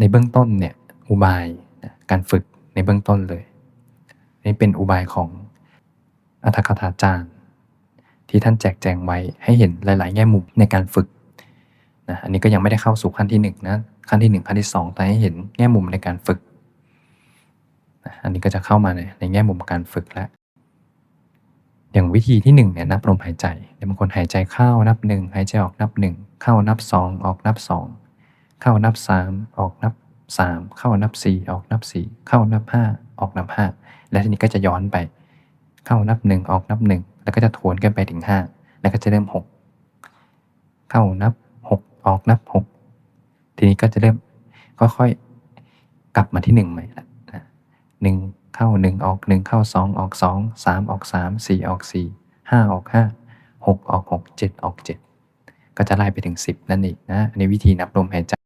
ในเบื้องต้นเนี่ยอุบายการฝึกในเบื้องต้นเลยนี่เป็นอุบายของอัตถกถาจารย์ ที่ท่านแจกแจงไว้ให้เห็นหลาย ๆ แง่มุมในการฝึกนะอันนี้ก็ยังไม่ได้เข้าสู่ขั้นที่หนึ่งนะขั้นที่หนึ่งขั้นที่สองแต่ให้เห็นแง่มุมในการฝึกนะอันนี้ก็จะเข้ามาในในแง่มุมการฝึกแล้ว อย่างวิธีที่หนึ่งเนี่ยนับลมหายใจบางคนหายใจเข้านับหนึ่งหายใจออกนับหนึ่งเข้านับสองออกนับสอง เข้านับสามออกนับสามเข้านับสี่ออกนับสี่เข้านับห้าออกนับห้าและทีนี้ก็จะย้อนไป เข้านับหนึ่งออกนับหนึ่งแล้วก็จะทวนกันไปถึงห้าแล้วก็จะเริ่มหกเข้านับหกออกนับหกทีนี้ก็จะเริ่มค่อยๆกลับมาที่หนึ่งใหม่ละหนึ่งเข้าหนึ่งออกหนึ่งเข้าสองออกสองสามออกสามสี่ออกสี่ห้าออกห้าหกออกหกเจ็ดออกเจ็ดก็จะไล่ไปถึงสิบนั่นเองนะอันนี้วิธีนับลมหายใจ